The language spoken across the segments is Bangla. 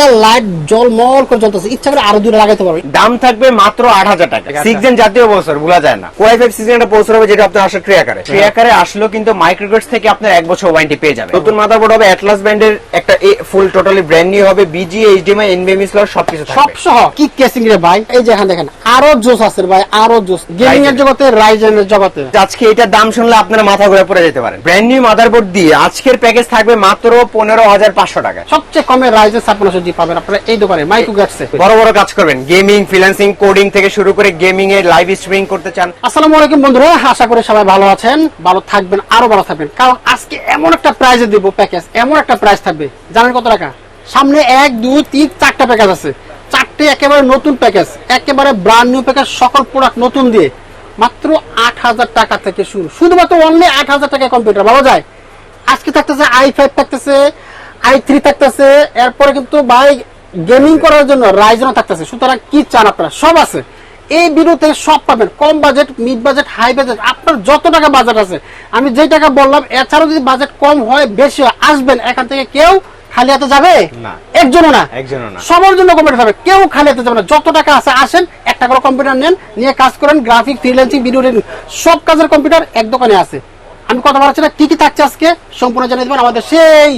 পাঁচটা লাইট জলমল করে জ্বলতেছে। ইচ্ছা করে আরও দূরে লাগাইতে পারবে। দাম থাকবে মাত্র আট হাজার টাকা। সিক্সজেন জাতীয় বছর ভুলা যায় না। ওয়াই ফাইভ একটা হবে যেটা আপনার আসে ট্রে আকারে ট্রে আকারে আসলেও কিন্তু মাইক্রোগেটস থেকে আপনার এক বছর ওয়ারেন্টি পেয়ে যাবে নতুন মাদারবোর্ড হবে অ্যাটলাস ব্র্যান্ডের একটা ফুল টোটালি ব্র্যান্ড নিউ হবে বিজি এইচডিএমআই এনবিএমই স্লট সবকিছু সব সহ কি কেসিং রে ভাই? এই যে এখানে দেখেন আরও জোস আছে ভাই আরও জোস। গেমিং এর। জগতে রাইজেনের জগতে। আজকে এটার দাম শুনলে আপনার মাথা ঘুরে পড়ে যেতে পারেন। ব্র্যান্ড নিউ মাদারবোর্ড দিয়ে আজকের প্যাকেজ থাকবে মাত্র পনেরো হাজার পাঁচশো টাকা সবচেয়ে কমে রাইজেন ছাপ্পান্নশো জি পাবেন। আপনারা এই দোকানে মাইক্রো গ্যাটসে বড় বড় কাজ করবেন। গেমিং ফ্রিল্যান্সিং কোডিং থেকে শুরু করে গেমিং এর লাইভ স্ট্রিমিং করতে চান। আসসালামু আলাইকুম বন্ধুরা আশা করি সবাই ভালো আছেন। ভালো থাকবেন আরও ভালো থাকবেন। কারণ আজকে এমন একটা প্রাইজে দিব প্যাকেজ এমন একটা প্রাইস থাকবে। জানেন কত টাকা? সামনে এক দুই তিন চারটা প্যাকেজ আছে। চারটে একেবারে নতুন প্যাকেজ একেবারে ব্র্যান্ড নিউ প্যাকেজ সকল প্রোডাক্ট নতুন দিয়ে। মাত্র আট হাজার টাকা থেকে শুরু। শুধুমাত্র অনলি আট হাজার টাকা কম্পিউটার ভালো যায়? আজকে থাকতেছে আই ফাইভ থাকতেছে আই থ্রি থাকতেছে এরপরে কিন্তু ভাই গেমিং করার জন্য রাইজনও থাকতেছে। সুতরাং কি চান আপনারা? সব আছে। এই সব পাবেন। কম budget mid budget high budget আপনার যত টাকা বাজেট আছে। আমি যেই টাকা বললাম এছাড়াও যদি বাজেট কম হয় বেশি হয় আসবেন এখান থেকে কেউ খালি হাতে যাবে? না। একজনও না। সবার জন্য কম্পিউটার হবে। কেউ খালি হাতে যাবে না। যত টাকা আছে আসেন একটা করে কম্পিউটার নেন নিয়ে কাজ করেন গ্রাফিক ফ্রিল্যান্সিং ভিডিও সব কাজের কম্পিউটার এক দোকানে আছে। আমি কথা বলাচ্ছি না কি কি থাকছে আজকে? সম্পূর্ণ জানিয়ে দেবেন। আমাদের সেই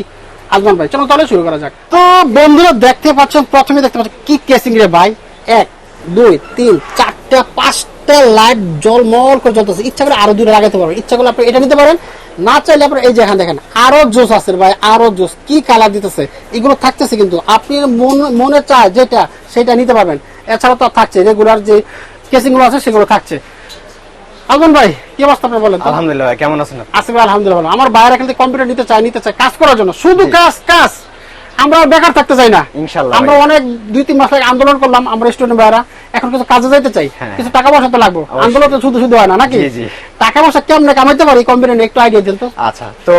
আজমান ভাই চলো তাহলে শুরু করা যাক। তো বন্ধুরা দেখতে পাচ্ছেন, প্রথমে দেখতে পাচ্ছেন কি কেসিং রে ভাই? এক, দুই, তিন, চারটা, পাঁচটা লাইট জলমল করে জ্বলতেছে। ইচ্ছা করে আরও দূরে লাগাতে পারবেন। ইচ্ছা করলে আপনি এটা নিতে পারেন। না চাইলে আপনার এই যে এখানে দেখেন, আরও জোস আছে ভাই, আরও জোস কি কালার দিতেছে? এগুলো থাকতেছে কিন্তু। আপনি মন- চায় যেটা, সেটা নিতে পারবেন। এছাড়া তো থাকছে রেগুলার যে কেসিংগুলো আছে, সেগুলো থাকছে। আলমান ভাই কি অবস্থা আপনি বলেন আলহামদুলিল্লাহ ভাই, কেমন আছেন আলহামদুলিল্লাহ আমার বাইরে কিন্তু কম্পিউটার নিতে চাই নিতে চাই কাজ করার জন্য। শুধু কাজ কাজ। আমরা বেকার থাকতে চাই না। ইনশাআল্লাহ আমরা অনেক দুই তিন মাস আগে আন্দোলন করলাম আমরা স্টুডেন্ট ভাইরা। এখন কিছু কাজে যাইতে চাই হ্যাঁ। কিছু টাকা পয়সা তো লাগবে। আন্দোলন তো শুধু শুধু হয় না নাকি। টাকা পয়সা কেমনে কামাইতে পারি কম্পিউটার নিয়ে একটু আইডিয়া দিন তো। আচ্ছা তো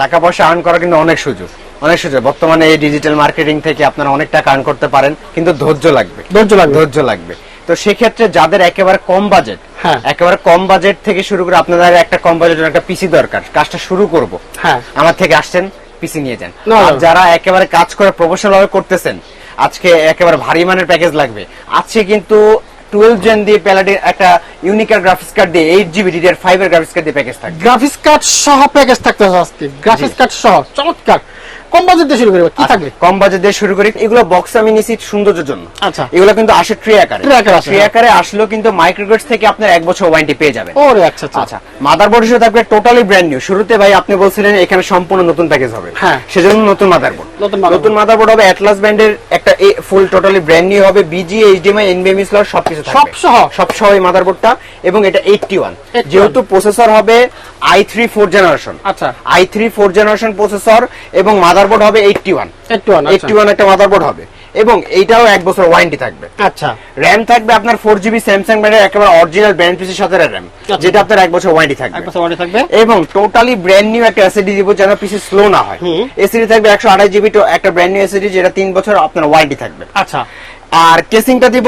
টাকা পয়সা আর্ন করা কিন্তু অনেক সুযোগ। অনেক সুযোগ। বর্তমানে এই ডিজিটাল মার্কেটিং থেকে আপনারা অনেক টাকা আর্ন করতে পারেন কিন্তু ধৈর্য লাগবে। ধৈর্য লাগবে। ধৈর্য লাগবে। তো সেক্ষেত্রে যাদের একেবারে কম বাজেট হ্যাঁ। একেবারে কম বাজেট থেকে শুরু করে আপনাদের একটা কম বাজেটের একটা পিসি দরকার কাজটা শুরু করব। হ্যাঁ। আমার থেকে আসছেন পিসি নিয়ে যান। যারা একেবারে কাজ করে প্রফেশনাল ভাবে করতেছেন আজকে একেবারে ভারী মানের প্যাকেজ লাগবে। আজকে কিন্তু টুয়েলভ জেন দিয়ে প্যালাডি একটা ইউনিকার গ্রাফিক্স কার্ড দিয়ে এইট জিবি ডিডিআর ফাইভ এর গ্রাফিক্স কার্ড দিয়ে প্যাকেজ থাকবে। গ্রাফিক্স কার্ড সহ প্যাকেজ থাকতে আজকে। গ্রাফিক্স কার্ড সহ চমৎকার। কম বাজেট দিয়ে শুরু করব কি আচ্ছা, কম বাজেট দিয়ে শুরু করি। এগুলো বক্স আমি নিছি সৌন্দর্যের জন্য। আচ্ছা। এগুলো কিন্তু আসে ট্রে আকারে। ট্রে হ্যাঁ। আকারে আসলেও কিন্তু মাইক্রোগেটস থেকে আপনার এক বছর ওয়ারেন্টি পেয়ে যাবেন। ওরে আচ্ছা আচ্ছা। আচ্ছা মাদারবোর্ড হিসেবে থাকবে টোটালি ব্র্যান্ড নিউ শুরুতে ভাই আপনি বলছিলেন এখানে সম্পূর্ণ নতুন প্যাকেজ হবে। হ্যাঁ। সেজন্য নতুন মাদারবোর্ড নতুন মাদারবোর্ড হবে অ্যাটলাস ব্র্যান্ডের একটা ফুল টোটালি ব্র্যান্ড নিউ হবে বিজি এইচডিএমআই এনবিএমই স্লট সবকিছু থাকবে। সব সহ? সব সহ এই মাদারবোর্ডটা এবং এটা 81 81 যেহেতু প্রসেসর হবে আই থ্রি ফোর জেনারেশন। আচ্ছা। I three four generation processor এবং মাদারবোর্ড হবে এইটটি ওয়ান। 81, আচ্ছা। এইটটি ওয়ান একটা মাদারবোর্ড হবে। এবং এইটাও এক বছর ওয়ারেন্টি থাকবে। আচ্ছা। র্যাম থাকবে আপনার ফোর জিবি স্যামসাং ব্র্যান্ডের একেবারে অরিজিনাল ব্র্যান্ড পিসের সাথে র্যাম যেটা আপনার এক বছর ওয়ারেন্টি থাকবে। এক বছর warranty থাকবে। এবং টোটালি ব্র্যান্ড নিউ একটা এসএসডি দিব যেন পিসি স্লো না হয়। এসএসডি থাকবে একশো আঠাশ জিবি একটা ব্র্যান্ড নিউ এসএসডি যেটা তিন বছর আপনার ওয়ারেন্টি থাকবে। আচ্ছা। আর কেসিংটা দিব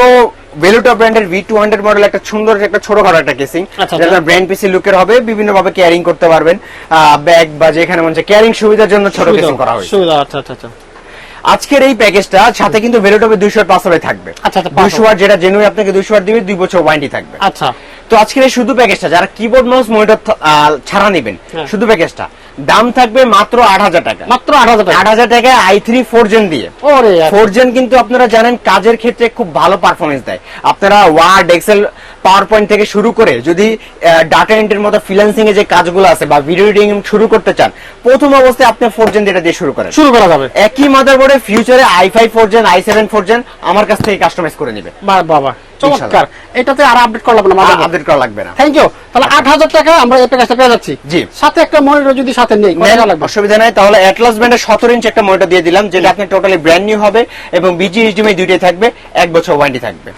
ভেলুটা ব্র্যান্ডের ভি টু হান্ড্রেড মডেল একটা সুন্দর একটা ছোটখাটো একটা কেসিং আচ্ছা, যেটা আচ্ছা। ব্র্যান্ড পিসি লুকের হবে বিভিন্ন ভাবে ক্যারিং করতে পারবেন। ব্যাগ বা যেখানে মনে ক্যারিং সুবিধার জন্য ছোট কেসিং করা হয়েছে। সুবিধা আচ্ছা আচ্ছা আচ্ছা। আজকের এই প্যাকেজটা সাথে কিন্তু ভেলুটপে দুইশো পাঁচ হবে থাকবে। দুইশো ওয়াট যেটা জেনুইন আপনাকে দুইশো ওয়াট দিবে দুই বছর ওয়ারেন্টি থাকবে। আচ্ছা। তো আজকের এই শুধু প্যাকেজটা যারা কিবোর্ড মাউস মনিটর ছাড়া নেবেন হ্যাঁ। শুধু প্যাকেজটা দাম থাকবে মাত্র আট হাজার টাকা। মাত্র আট হাজার টাকা? আট হাজার টাকায় আই থ্রি ফোর জেন দিয়ে। ফোর জেন কিন্তু আপনারা জানেন কাজের ক্ষেত্রে খুব ভালো পারফরমেন্স দেয়। আপনারা ওয়ার্ড এক্সেল পাওয়ার পয়েন্ট থেকে শুরু করে যদি ডাটা এন্ট্রির মতো ফ্রিল্যান্সিং এ যে কাজগুলো আছে বা ভিডিও এডিটিং শুরু করতে চান প্রথম অবস্থায় আপনি ফোর জেন যেটা দিয়ে শুরু করেন। শুরু করা যাবে। একই মাদারবোর্ডে ফিউচারে I five four gen I seven four gen আমার কাছ থেকে কাস্টমাইজ করে নিবে। বাবা চমৎকার। এটাতে আর আপডেট করলাম না মাঝে আপডেট করা লাগবে না। থ্যাংক ইউ তাহলে আট হাজার টাকা আমরা এই প্যাকেজটা পেয়ে যাচ্ছি। জি। সাথে একটা মনিটর যদি সাথে নেই লাগবে? অসুবিধা নাই। তাহলে অ্যাটলাস ব্র্যান্ডের সতেরো ইঞ্চ একটা মনিটর দিয়ে দিলাম যেটা আপনি টোটালি ব্র্যান্ড নিউ হবে এবং বিজি এইচডিএমআই দুইটাই থাকবে এক বছর ওয়ারেন্টি থাকবে।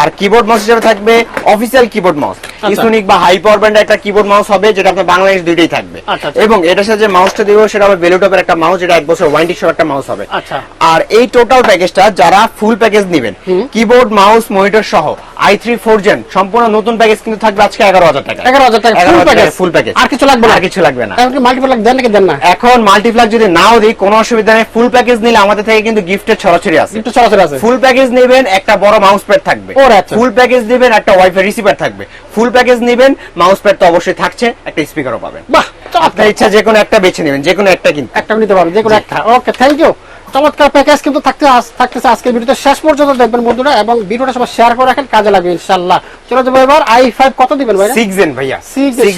আর কিবোর্ড মাউস হিসেবে থাকবে অফিসিয়াল কিবোর্ড মাউস আচ্ছা। ইসোনিক বা হাই পাওয়ার ব্র্যান্ডের একটা কিবোর্ড মাউস হবে যেটা আপনার বাংলাদেশ দুইটাই থাকবে। আচ্ছা, আচ্ছা। এবং এটার সাথে যে মাউসটা দিব সেটা হবে বেলুটপের একটা মাউস যেটা এক বছর ওয়ারেন্টি সহ একটা মাউস হবে। আচ্ছা। আর এই টোটাল প্যাকেজটা যারা ফুল প্যাকেজ নেবেন কিবোর্ড মাউস মনিটর সহ আই থ্রি ফোর জেন সম্পূর্ণ নতুন প্যাকেজ কিন্তু থাকবে আজকে এগারো হাজার টাকা এগারো হাজার টাকা ফুল 11,000 প্যাকেজ ফুল প্যাকেজ আর কিছু লাগবে না? আর কিছু লাগবে না। এখন মাল্টিপ্লাক দেন নাকি দেন না? এখন মাল্টিপ্লাক যদি নাও দিই কোনো অসুবিধা নেই। ফুল প্যাকেজ নিলে আমাদের থেকে কিন্তু গিফটের ছড়াছড়ি আছে। একটু সরাসরি আছে। ফুল প্যাকেজ নেবেন একটা বড় মাউস প্যাড থাকবে। ওরে ওর ফুল প্যাকেজ নেবেন একটা ওয়াইফাই রিসিভার থাকবে। ফুল প্যাকেজ নেবেন মাউস প্যাড তো অবশ্যই থাকছে একটা স্পিকারও পাবেন। বাহ আপনার ইচ্ছা যে কোনো একটা বেছে নেবেন যে কোনো একটা কিন্তু। একটা নিতে পারবেন যে কোনো একটা। ওকে থ্যাংক ইউ চমৎকার প্যাকেজ কিন্তু থাকতে থাকতেছে আজকের ভিডিওতে। শেষ পর্যন্ত দেখবেন বন্ধুরা এবং ভিডিওটা সবাই শেয়ার করে রাখেন কাজে লাগবে ইনশাআল্লাহ। চলে যাব এবার আই ফাইভ কত দিবেন ভাই সিক্স জেন ভাইয়া।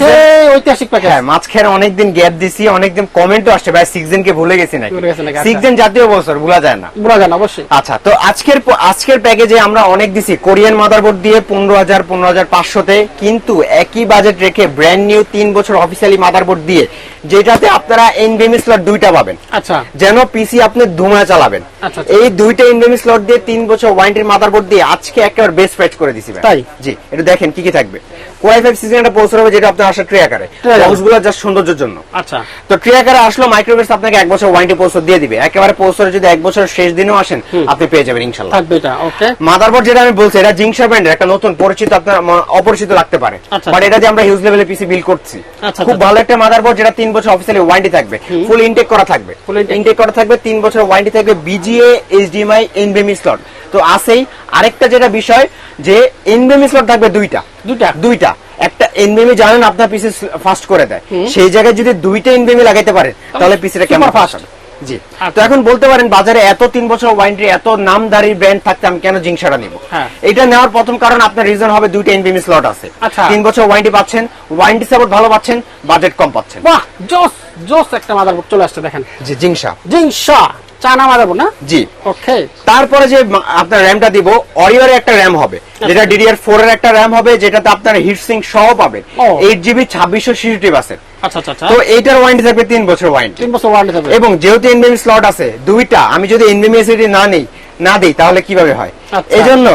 সেই ঐতিহাসিক প্যাকেজ হ্যাঁ মাঝখানে অনেকদিন গ্যাপ দিছি অনেকদিন কমেন্টও আসছে। ভাই সিক্স কে ভুলে গেছি নাকি? ভুলে নাকি, আচ্ছা। সিক্স জেন জাতীয় বছর ভুলা যায় না। বুঝা যান অবশ্যই। আচ্ছা তো আজকের আজকের প্যাকেজে আমরা অনেক দিছি। কোরিয়ান মাদারবোর্ড দিয়ে পনেরো হাজার পনেরো হাজার পাঁচশোতে। কিন্তু একই বাজেট রেখে ব্র্যান্ড নিউ তিন বছর অফিসিয়ালি মাদারবোর্ড দিয়ে যেটাতে আপনারা এনভিএমই স্লট দুইটা পাবেন। আচ্ছা। যেন পিসি আপনি ধুমা চালাবেন। আচ্ছা, আচ্ছা। এই দুইটা এনভিএমই স্লট দিয়ে তিন বছর ওয়ারেন্টির মাদারবোর্ড দিয়ে আজকে একেবারে বেস্ট প্রাইস করে দিছি তাই? জি এটা দেখেন কি কি থাকবে। কোয়াই ফাইভ সিজন একটা হবে যেটা আপনার আসা ট্রে আকারে। বক্সগুলো জাস্ট সৌন্দর্যের জন্য। আচ্ছা। তো ট্রে আকারে আসলো মাইক্রোওয়েভস আপনাকে এক বছর ওয়ারেন্টি দিয়ে দিবে। একেবারে যদি এক বছর শেষ দিনেও আসেন আপনি পেয়ে যাবেন থাকবে এটা ওকে মাদারবোর্ড যেটা আমি বলছি এটা ব্র্যান্ডের একটা নতুন পরিচিত আপনার অপরিচিত লাগতে পারে। আচ্ছা, বাট আচ্ছা। এটা যে আমরা হিউজ লেভেলে পিসি বিল করছি। আচ্ছা, খুব আচ্ছা। ভালো একটা মাদারবোর্ড যেটা তিন বছর অফিসিয়ালি ওয়ারেন্টি থাকবে। ফুল ইনটেক করা থাকবে। Intake। ইনটেক করা থাকবে তিন বছর ওয়ারেন্টি থাকবে বিজিএ এইচডিএমআই এনবিএমই স্লট তো আসেই আরেকটা যেটা বিষয় যে এনবিএমই স্লট থাকবে দুইটা। দুইটা। দুইটা। একটা এনবিএমই জানেন আপনার পিসি ফাস্ট করে দেয়। সেই জায়গায় যদি দুইটা এনবিএমই লাগাইতে পারেন তাহলে পিসিটা কেমন। ফাস্ট জি। আচ্ছা। তো এখন বলতে পারেন বাজারে এত তিন বছর ওয়ারেন্টি এত নামদারি ব্র্যান্ড থাকতে আমি কেন জিংসাটা নিব? হ্যাঁ। এটা নেওয়ার প্রথম কারণ আপনার রিজন হবে দুইটা এনবিএমই স্লট আছে। আচ্ছা। তিন বছর ওয়ারেন্টি পাচ্ছেন ওয়ারেন্টি সাপোর্ট ভালো পাচ্ছেন বাজেট কম পাচ্ছেন। বাহ জোস! জোস একটা মাদারবোর্ড চলে আসছে দেখেন। জি জিংসা। জিংসা চানা মাদারবোর্ড না? জি। ওকে তারপরে যে আপনার র্যামটা দিব অরিওর একটা র্যাম হবে। যেটা ডিডিআর ফোর এর একটা র্যাম হবে যেটাতে আপনার হিট সিং সহ পাবেন। এইট জিবি ছাব্বিশশো সিক্সটি বাসের আচ্ছা আচ্ছা আচ্ছা। তো এইটার ওয়ারেন্টি থাকবে তিন বছর ওয়ারেন্টি তিন বছর ওয়ারেন্টি থাকবে। এবং যেহেতু এনবিএম স্লট আছে দুইটা আমি যদি এনবিএম এসিডি না নেই না দিই তাহলে কীভাবে হয়? আচ্ছা। এই জন্য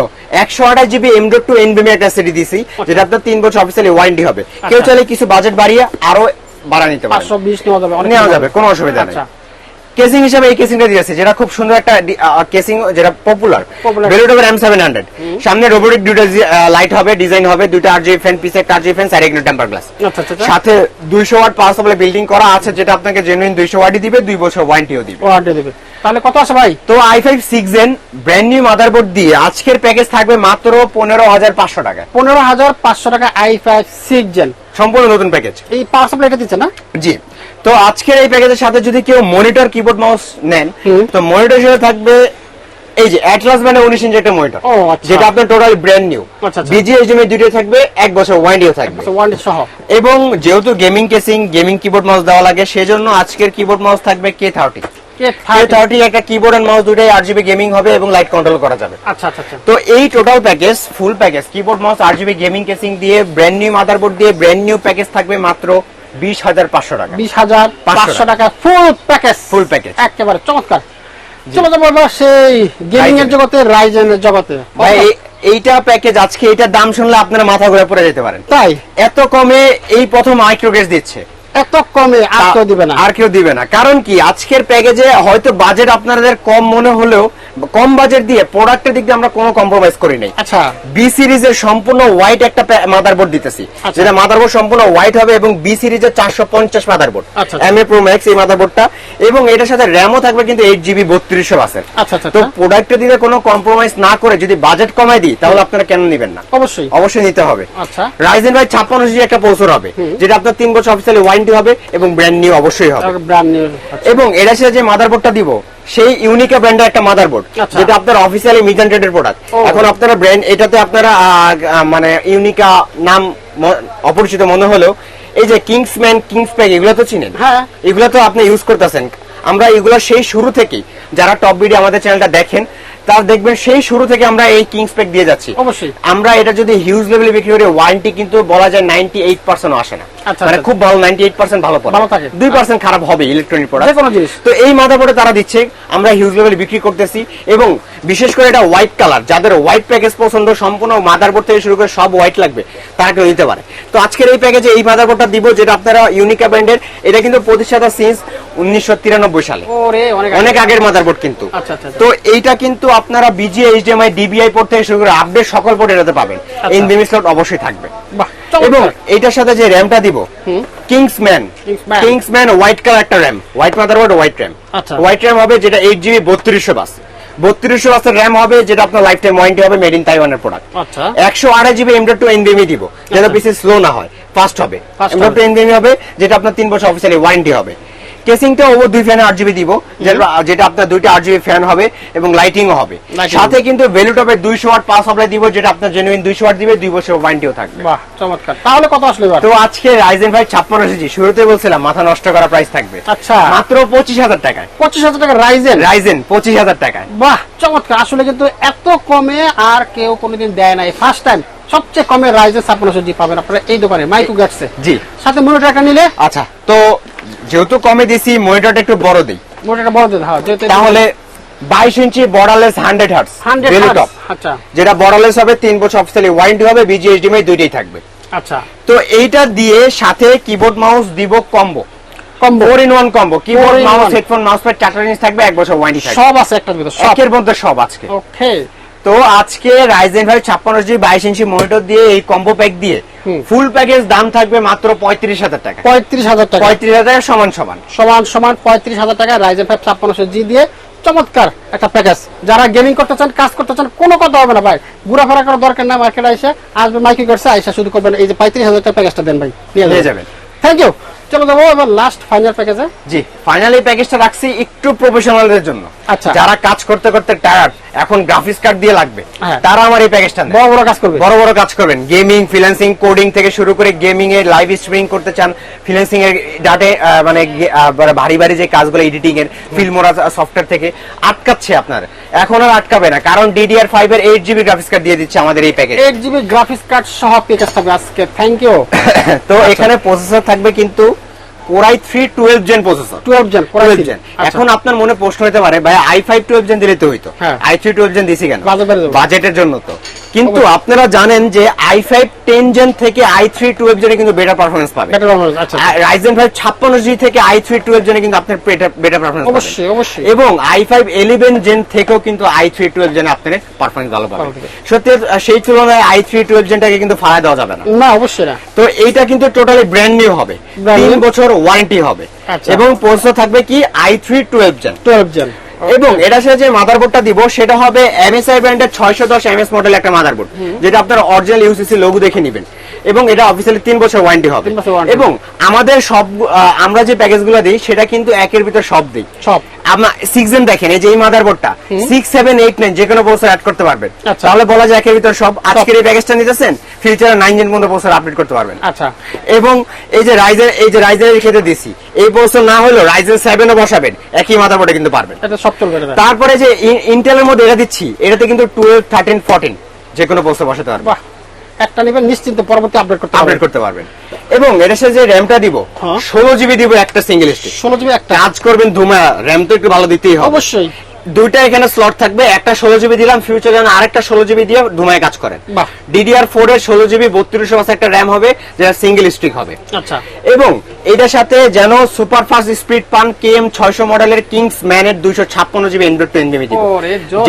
একশো আঠাশ জিবি এম ডট টু এনবিএম একটা সিডি দিছি যেটা আপনার তিন বছর অফিসিয়ালি ওয়ারেন্টি হবে। কেউ আচ্ছা। চাইলে কিছু বাজেট বাড়িয়ে আরও বাড়া নিতে পারে পাঁচশো বিশ নেওয়া যাবে নেওয়া যাবে কোনো অসুবিধা নেই। কেসিং হিসেবে এই কেসিংটা দিয়েছে যেটা খুব সুন্দর একটা কেসিং যেটা পপুলার Popular। বেলুডোভার এম সেভেন হান্ড্রেড সামনে রোবোটিক দুটো লাইট হবে ডিজাইন হবে দুটো আর ফ্যান পিসে একটা আর ফ্যান সাইড টেম্পার গ্লাস সাথে দুইশো ওয়াট পাওয়ার সাপ্লাই বিল্ডিং করা আছে যেটা আপনাকে জেনুইন দুইশো ওয়াটই দিবে দুই বছর ওয়ারেন্টিও দিবে। ওয়ারেন্টি দেবে। তাহলে কত আছে ভাই? তো I five six N brand new motherboard দিয়ে আজকের প্যাকেজ থাকবে মাত্র পনেরো হাজার পাঁচশো টাকা। পনেরো হাজার পাঁচশো টাকা আই ফাইভ সিক্স জেন সম্পূর্ণ নতুন প্যাকেজ এই পাওয়ার সাপ্লাই এটা দিচ্ছে না? জি। তো আজকের এই প্যাকেজের সাথে যদি কেউ মনিটর কিবোর্ড মাউস নেন তো মনিটর হিসেবে থাকবে এই যে অ্যাটলাস ব্র্যান্ডের উনিশ ইঞ্চি একটা মনিটর আচ্ছা। যেটা আপনার টোটাল ব্র্যান্ড নিউ আচ্ছা, আচ্ছা। বিজিএসডিএম দুটোই থাকবে এক বছর ওয়ারেন্টিও থাকবে। সহ। এবং যেহেতু gaming casing gaming keyboard mouse দেওয়া লাগে সেজন্য আজকের কিবোর্ড মাউস থাকবে কে থার্টি থার্টি একটা কিবোর্ড এন্ড মাউস দুটাই আট জিবি গেমিং হবে এবং লাইট কন্ট্রোল করা যাবে। আচ্ছা আচ্ছা আচ্ছা। তো এই total package full package keyboard mouse আট জিবি গেমিং কেসিং দিয়ে ব্র্যান্ড নিউ মাদারবোর্ড দিয়ে ব্র্যান্ড নিউ প্যাকেজ থাকবে মাত্র বিশ হাজার পাঁচশো টাকা। বিশ হাজার পাঁচশো টাকা ফুল প্যাকেজ package। একেবারে চমৎকার। চলে যাব সেই গেমিং এর। জগতে রাইজেনের জগতে। এইটা প্যাকেজ আজকে এইটার দাম শুনলে আপনারা মাথা ঘুরে পড়ে যেতে পারেন। তাই? এত কমে এই প্রথম মাইক্রোগেজ দিচ্ছে। এত কমে আর কেউ দিবে না। আর কেউ দিবে না। কারণ কি আজকের প্যাকেজে হয়তো বাজেট আপনাদের কম মনে হলেও কম বাজেট দিয়ে প্রোডাক্টের দিক দিয়ে আমরা কোনো কম্প্রোমাইজ করি নাই। আচ্ছা। বি সিরিজের সম্পূর্ণ হোয়াইট একটা মাদারবোর্ড দিতেছি। আচ্ছা। যেটা মাদারবোর্ড সম্পূর্ণ হোয়াইট হবে এবং বি সিরিজের চারশো পঞ্চাশ motherboard. M A pro max এই মাদারবোর্ডটা এবং এটার সাথে র্যামও থাকবে কিন্তু এইট জিবি বত্রিশশো আছে। আচ্ছা আচ্ছা তো। প্রোডাক্টের দিকে কোনো কম্প্রোমাইজ না করে যদি বাজেট কমাই দিই তাহলে আপনারা কেন নেবেন না? অবশ্যই। অবশ্যই নিতে হবে। আচ্ছা। রাইজেন ভাই ছাপ্পান্ন জিবি একটা পৌঁছর হবে যেটা আপনার তিন বছর অফিসিয়ালি ওয়ারেন্টি হবে এবং ব্র্যান্ড নিউ অবশ্যই হবে। ব্র্যান্ড নিউ এবং এর সাথে যে মাদারবোর্ডটা দিব সেই ইউনিকা ব্র্যান্ডের একটা মাদারবোর্ড আচ্ছা। যেটা আপনার অফিসিয়ালি মিজান ট্রেডের প্রোডাক্ট এখন আপনারা ব্র্যান্ড এটাতে আপনারা মানে ইউনিকা নাম অপরিচিত মনে হলেও এই যে কিংসম্যান কিংস প্যাক এগুলো তো চিনেন? হ্যাঁ। এগুলো তো আপনি ইউজ করতেছেন। আমরা এগুলো সেই শুরু থেকেই যারা টপ ভিডিও আমাদের চ্যানেলটা দেখেন তার দেখবেন সেই শুরু থেকে আমরা এই কিংস প্যাক দিয়ে যাচ্ছি অবশ্যই। আমরা এটা যদি হিউজ লেভেলে বিক্রি করি ওয়ারেন্টি কিন্তু বলা যায় নাইনটি এইট পার্সেন্ট আসে না আচ্ছা, মানে আচ্ছা। খুব ভালো নাইনটি এইট পার্সেন্ট ভালো পড়ে ভালো থাকে। খারাপ হবে ইলেকট্রনিক প্রোডাক্ট যেকোনো জিনিস। তো এই মাদারবোর্ডে তারা দিচ্ছে আমরা হিউজ লেভেলে বিক্রি করতেছি এবং বিশেষ করে এটা হোয়াইট কালার যাদের হোয়াইট প্যাকেজ পছন্দ সম্পূর্ণ মাদারবোর্ড থেকে শুরু করে সব হোয়াইট লাগবে তারা কেউ দিতে পারে তো আজকের এই প্যাকেজে এই মাদারবোর্ডটা দিব যেটা আপনারা ইউনিকা ব্র্যান্ডের এটা কিন্তু প্রতিষ্ঠাতা সিন্স উনিশশো তিরানব্বই সালে অনেক আগের মাদারবোর্ড কিন্তু আচ্ছা। তো এইটা কিন্তু আপনারা বিজিএ এইচডিএমআই ডিবিআই পোর্ট থেকে শুরু করে আপডেট সকল পোর্ট এটাতে পাবেন। এনবিএম স্লট অবশ্যই থাকবে। এবং এইটার সাথে যে র্যামটা দিব কিংসম্যান কিংসম্যান হোয়াইট কালার একটা RAM white motherboard white RAM আচ্ছা। হোয়াইট র্যাম হবে যেটা এইট জিবি বত্রিশশো বাস। বত্রিশশো বাসের র্যাম হবে যেটা আপনার লাইফ টাইম ওয়ারেন্টি হবে মেড ইন তাইওয়ানের প্রোডাক্ট আচ্ছা। একশো আড়াই জিবি এমডট টু এনবিএমই দিব যেটা আচ্ছা। পিসি স্লো না হয় ফাস্ট হবে। এমডট টু হবে। এনবিএমই হবে যেটা আপনার তিন বছর অফিসিয়ালি ওয়ারেন্টি হবে। কেসিংটা ওভার দুই ফ্যান আট জিবি দিব যেটা- আপনার দুইটা আট জিবি ফ্যান হবে এবং লাইটিংও হবে। সাথে কিন্তু ভ্যালুটপের দুইশো ওয়াট পাওয়ার সাপ্লাই দিব যেটা আপনার জেনুইন দুইশো ওয়াট দিবে দুই বছর ওয়ারেন্টিও থাকবে। বাহ চমৎকার। তাহলে কত আসলো তো আজকে রাইজেন ভাই ছাপ্পান্ন এসেছি শুরুতে বলছিলাম মাথা নষ্ট করা প্রাইস থাকবে। আচ্ছা। মাত্র পঁচিশ হাজার টাকায়। পঁচিশ হাজার টাকা রাইজেন রাইজেন পঁচিশ হাজার টাকায়। বাহ চমৎকার। আসলে কিন্তু এত কমে আর কেউ কোনোদিন দেয় নাই। ফার্স্ট টাইম সবচেয়ে কমে রাইজেন ছাপ্পান্ন জি পাবেন আপনারা এই দোকানে মাইকু গেটসে জি। সাথে মনিটরটা নিলে? আচ্ছা তো যেহেতু কমে দিছি মনিটরটা একটু বড় দিই। মনিটরটা বড় হবে যেহেতু তাহলে বাইশ inch borderless hundred hertz hundred ভ্যালুটপ আচ্ছা। যেটা বর্ডারলেস হবে তিন বছর অফিসিয়ালি ওয়ারেন্টি হবে বিজিএসডিএমআই দুইটাই থাকবে। আচ্ছা। তো এইটা দিয়ে সাথে কিবোর্ড মাউস দিব combo combo four in one combo keyboard mouse headphone mouse pad চারটা জিনিস থাকবে এক বছর ওয়ারেন্টি থাকবে। সব আছে একটার ভিতর সব। একের মধ্যে সব আজকে। ওকে তো আজকে রাইজেন ভাই ছাপ্পান্ন জি বাইশ ইঞ্চি মনিটর দিয়ে এই কম্বো প্যাক দিয়ে ফুল প্যাকেজ দাম থাকবে মাত্র পঁয়ত্রিশ হাজার টাকা। পঁয়ত্রিশ হাজার টাকা। পঁয়ত্রিশ হাজার টাকা সমান সমান। সমান সমান পঁয়ত্রিশ হাজার টাকা রাইজেন ফাইভ ছাপ্পান্নশো জি দিয়ে চমৎকার একটা প্যাকেজ যারা গেমিং করতে চান কাজ করতে চান কোনো কথা হবে না ভাই। ঘোরাফেরা করার দরকার না মার্কেটে এসে আসবে মাইকি করছে আইসা শুধু করবেন। এই যে পঁয়ত্রিশ হাজার টাকা প্যাকেজটা দেন ভাই। নিয়ে যাবেন। থ্যাংক ইউ চলো যাব এবার লাস্ট ফাইনাল প্যাকেজে জি ফাইনালি প্যাকেজটা রাখছি একটু প্রফেশনালদের জন্য। আচ্ছা। যারা কাজ করতে করতে টায়ার্ড এখন গ্রাফিক্স কার্ড দিয়ে লাগবে। হ্যাঁ। তারা আমার এই প্যাকেজটা বড় বড় কাজ করবে। বড় বড় কাজ করবেন। গেমিং ফ্রিল্যান্সিং কোডিং থেকে শুরু করে গেমিং এর লাইভ স্ট্রিমিং করতে চান ফ্রিল্যান্সিং এর ডাটে মানে মানে ভারী ভারী যে কাজগুলো এডিটিং এর ফিল্মোরা সফটওয়্যার থেকে আটকাচ্ছে আপনার। এখন আর আটকাবে না কারণ ডিডিআর ফাইভ এর এইট জিবি গ্রাফিক্স কার্ড দিয়ে দিচ্ছে আমাদের এই package eight GB graphics card সহ প্যাকেজ থাকবে আজকে। থ্যাংক ইউ তো এখানে প্রসেসর থাকবে কিন্তু core I three twelve gen processor twelve gen twelve gen এখন আপনার মনে প্রশ্ন হতে পারে ভাই আই ফাইভ টুয়েলভ জেন দিলে তো হইতো। আই থ্রি টুয়েলভ জেন দিছি কেন। বাজেটের জন্য তো। কিন্তু আপনারা জানেন যে আই ফাইভ টেন জেন থেকে আই থ্রি টুয়েলভ জেনে কিন্তু বেটার পারফরমেন্স পাবে। বেটার আচ্ছা রাইজেন ফাইভ ছাপ্পান্ন জি থেকে আই থ্রি টুয়েলভ জেনে কিন্তু আপনার বেটার পারফরমেন্স অবশ্যই অবশ্যই। এবং আই ফাইভ ইলেভেন জেন থেকেও কিন্তু আই থ্রি টুয়েলভ জেনে আপনার পারফরমেন্স ভালো পাবে সত্যি সেই তুলনায় আই থ্রি টুয়েলভ জেনটাকে কিন্তু ফাড়া দেওয়া যাবে না। না অবশ্যই না। তো এইটা কিন্তু টোটালি ব্র্যান্ড নিউ হবে। Brand তিন বছর ওয়ারেন্টি হবে। আচ্ছা। এবং প্রসেসর থাকবে কি? I three twelve gen twelve gen এবং এটা সাথে যে মাদারবোর্ডটা দিব সেটা হবে এমএসআই ব্র্যান্ডের ছয়শো দশ এমএস মডেল একটা মাদারবোর্ড যেটা আপনার অরিজিনাল ইউসিসি লোগো দেখে নেবেন। এবং এটা অফিসিয়ালি তিন বছর ওয়ারেন্টি হবে। এবং আমাদের সব আমরা যে প্যাকেজ প্যাকেজগুলো দিই সেটা কিন্তু একের ভিতর সব দিই। সব। আপনার সিক্স জেন দেখেন এই যে এই মাদারবোর্ডটা সিক্স সেভেন এইট নাইন যে কোনো বছর অ্যাড করতে পারবেন। আচ্ছা। তাহলে বলা যায় একের ভিতর সব আজকের এই প্যাকেজটা নিতেছেন ফিউচারে নাইন জেন পর্যন্ত বছর আপডেট করতে পারবেন। আচ্ছা। এবং এই যে রাইজের এই যে রাইজের ক্ষেত্রে দিছি এই বছর না সেভেনও বসাবেন একই মাদারবোর্ডে কিন্তু পারবেন। এটা সব চলবে তারপরে যে ইন্টেলের মধ্যে এটা দিচ্ছি এটাতে কিন্তু টুয়েলভ থার্টিন ফোরটিন যে কোনো বছর বসাতে পারবেন। বাহ। একটা নেবেন নিশ্চিন্ত পরবর্তী আপডেট করতে আপডেট করতে পারবেন। এবং এটার সাথে যে র্যামটা দিব হ্যাঁ। ষোলো জিবি দিব একটা সিঙ্গেল স্টিক ষোলো জিবি একটা। কাজ করবেন ধুমা র্যাম তো একটু ভালো দিতেই হবে। অবশ্যই। দুইটা এখানে স্লট থাকবে একটা ষোলো জিবি দিলাম ফিউচার যেন আরেকটা ষোলো জিবি দিয়ে ধুমায় কাজ করেন। ডিডিআর ফোর এর ষোলো জিবি বত্রিশশো মাসে একটা র্যাম হবে যেটা সিঙ্গেল স্টিক হবে। আচ্ছা। এবং এটার সাথে যেন সুপার ফাস্ট স্পিড পান কেএম ছয়শো মডেলের কিংস ম্যানের দুইশো ছাপ্পান্ন জিবি এন্ড্রয়েড টেন জিবি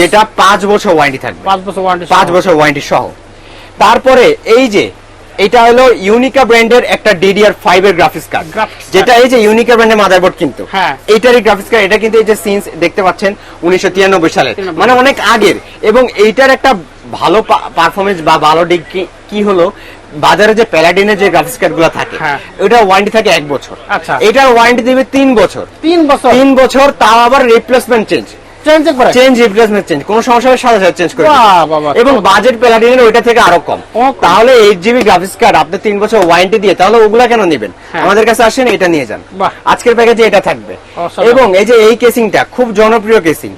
যেটা পাঁচ বছর ওয়ারেন্টি থাকবে। পাঁচ বছর ওয়ারেন্টি পাঁচ বছর ওয়ারেন্টি সহ। তারপরে এই যে এটা হলো ইউনিকা ব্র্যান্ডের একটা ডিডিআর ফাইভ এর গ্রাফিক্স কার্ড যেটা এই যে ইউনিকা ব্র্যান্ডের মাদারবোর্ড কিন্তু। হ্যাঁ। এইটারই গ্রাফিক্স কার্ড এটা কিন্তু এই যে সিন্স দেখতে পাচ্ছেন উনিশশো তিরানব্বই সালের মানে অনেক আগের। এবং এইটার একটা ভালো পারফরমেন্স বা ভালো দিক কি- কি হলো? বাজারে যে প্যালাডিনের যে গ্রাফিক্স কার্ডগুলো থাকে হ্যাঁ। ওটা ওয়ারেন্টি থাকে এক বছর। আচ্ছা। এটার ওয়ারেন্টি দিবে তিন বছর। তিন বছর। তিন বছর তাও আবার রিপ্লেসমেন্ট চেঞ্জ চেঞ্জ করে চেঞ্জ রিপ্লেসমেন্ট চেঞ্জ কোনো সমস্যা হলে সাথে সাথে চেঞ্জ করে। এবং বাজেট ওইটা থেকে আরও কম। তাহলে এইট জিবি গ্রাফিক্স কার্ড আপনি তিন বছর ওয়ারেন্টি দিয়ে তাহলে ওগুলা কেন নেবেন? হ্যাঁ। আমাদের কাছে আসেন এটা নিয়ে যান। আজকের প্যাকেজে এটা থাকবে। এবং এই যে এই কেসিংটা খুব জনপ্রিয় কেসিং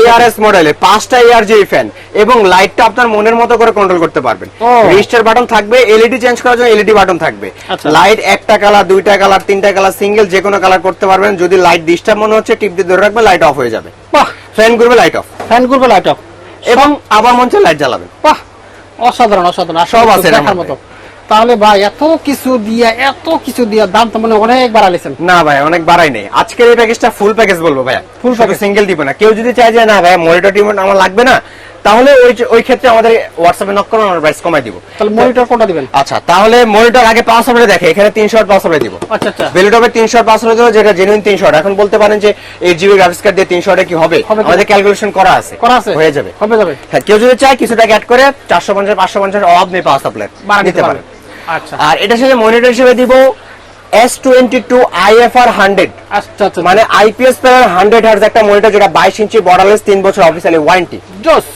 এআরএস মডেলের পাঁচটা এআর জি ফ্যান এবং লাইটটা আপনার মনের মতো করে কন্ট্রোল করতে পারবেন। রেজিস্টার বাটন থাকবে এলইডি চেঞ্জ করার জন্য এলইডি বাটন থাকবে। আচ্ছা। লাইট একটা কালার দুইটা কালার তিনটা কালার সিঙ্গেল যে কোনো কালার করতে পারবেন। যদি লাইট ডিস্টার্ব মনে হচ্ছে টিপ দিয়ে ধরে রাখবে লাইট অফ হয়ে যাবে। বাহ ফ্যান করবে লাইট অফ ফ্যান করবে লাইট অফ এবং আবার মঞ্চে লাইট জ্বালাবেন। বাহ! অসাধারণ অসাধারণ। সব আছে দেখার মতো। তাহলে ভাই এত কিছু দিয়া এত কিছু দিয়া দাম তো মানে অনেক বাড়াইছেন না ভাই অনেক বাড়াই নাই। আজকের এই প্যাকেজটা ফুল প্যাকেজ বলব ভাই ফুল প্যাকেজ সিঙ্গেল দিব না। কেউ যদি চায় যে না ভাই মনিটর টিমন আমার লাগবে না তাহলে ওই ওই ক্ষেত্রে আমাদের হোয়াটসঅ্যাপে নক করুন আমরা প্রাইস কমাই দিব। তাহলে মনিটর কোনটা দিবেন? আচ্ছা তাহলে মনিটর আগে পাঁচ হবে দেখে এখানে তিন শট পাঁচ হবে দিব। আচ্ছা আচ্ছা। ভ্যালুটপের তিন শট পাঁচ হবে যেটা জেনুইন তিন শট এখন বলতে পারেন যে এইট জিবি গ্রাফিক্স কার্ড দিয়ে তিন শটে কি হবে? আমাদের ক্যালকুলেশন করা আছে। করা আছে। হয়ে যাবে। হবে যাবে। হ্যাঁ কেউ যদি চায় কিছু টাকা অ্যাড করে চারশো পঞ্চাশ পাঁচশো পঞ্চাশ অভাব নেই সাপ্লাই বাড়া নিতে পারে আচ্ছা। আর এটার সাথে মনিটর হিসেবে দিব S twenty two IFR hundred আচ্ছা আচ্ছা। মানে আইপিএস প্যানেল হান্ড্রেড হার্জ একটা মনিটর যেটা বাইশ ইঞ্চি বর্ডারলেস তিন বছর অফিসিয়ালি ওয়ারেন্টি জোস।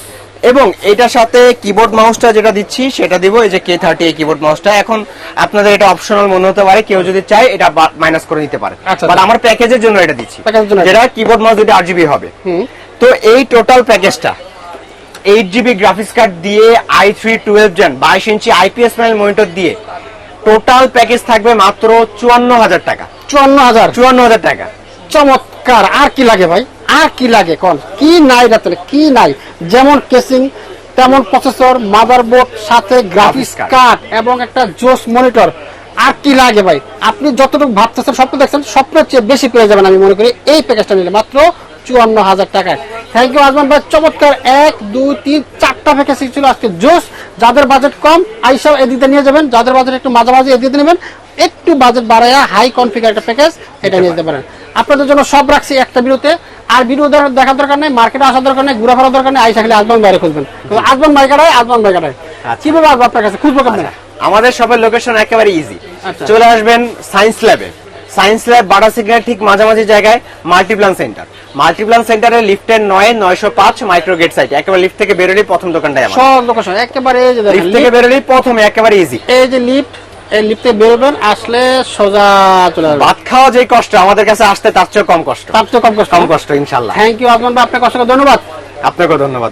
এবং এটার সাথে কিবোর্ড মাউসটা যেটা দিচ্ছি সেটা দিব এই যে কে থার্টি এই কিবোর্ড মাউসটা এখন আপনাদের এটা অপশনাল মনে হতে পারে কেউ যদি চায় এটা মাইনাস করে নিতে পারে। আচ্ছা, বাট আচ্ছা। আমার প্যাকেজের জন্য এটা দিচ্ছি। যেটা কিবোর্ড মাউস দুটো আট জিবি হবে। হুম। তো এই টোটাল প্যাকেজটা এইট জিবি গ্রাফিক্স কার্ড দিয়ে আই থ্রি টুয়েলভ জেন বাইশ ইঞ্চি আইপিএস প্যানেল মনিটর দিয়ে টোটাল প্যাকেজ থাকবে মাত্র চুয়ান্ন হাজার টাকা। চুয়ান্ন হাজার। চুয়ান্ন হাজার টাকা। চমৎকার। আর কি লাগে ভাই? আর কি লাগে কোন? কি নাই রাতে কি নাই? যেমন কেসিং তেমন প্রসেসর মাদারবোর্ড সাথে গ্রাফিক্স। কার্ড এবং একটা জোস মনিটর আর কি লাগে ভাই? আপনি যতটুকু ভাবতেছেন স্বপ্ন দেখছেন স্বপ্নের চেয়ে বেশি পেয়ে যাবেন আমি মনে করি। এই প্যাকেজটা নিলে মাত্র চুয়ান্ন হাজার টাকায়। থ্যাংক ইউ আজমান ভাই। চমৎকার। এক দুই তিন চারটা প্যাকেজ ছিল আজকে। জোস যাদের বাজেট কম আইসাও এদিকে নিয়ে যাবেন। যাদের বাজেট একটু মাঝামাঝি এদিকে নেবেন একটু বাজেট বাড়াইয়া হাই কনফিগার একটা প্যাকেজ এটা নিয়ে যেতে পারেন। আপনাদের জন্য সব রাখছি একটা বিরুতে। আর ভিডিও দেখার দরকার নেই মার্কেটে আসার দরকার নেই ঘুরে ফেরার দরকার নেই আইসা খালি আজমান বাইরে খুঁজবেন। আজমান বাইকাটায় আজমান বাইকাটায় কীভাবে আসব আপনার কাছে? খুঁজবো কেমন? আমাদের শপের লোকেশন একেবারে ইজি আচ্ছা। চলে আসবেন সায়েন্স ল্যাবে সায়েন্স ল্যাব বাটা সিগন্যাল ঠিক মাঝামাঝি জায়গায় মাল্টিপ্লান সেন্টার মাল্টিপ্লান সেন্টারে লিফটের নয় নয়শো পাঁচ মাইক্রো গেট সাইট একেবারে লিফট থেকে বেরোলেই প্রথম দোকানটাই আমার। সব লোকেশন একেবারে লিফট থেকে বেরোলেই প্রথমে একেবারে ইজি এই যে লিফট এই লিফটে বেরোবেন আসলে সোজা চলে যাবেন ভাত খাওয়া যে কষ্ট আমাদের কাছে আসতে তার চেয়ে কম কষ্ট। তার চেয়ে কম কষ্ট। কম কষ্ট ইনশাল্লাহ। থ্যাংক ইউ আজমান ভাই আপনাকে ধন্যবাদ। আপনাকেও ধন্যবাদ।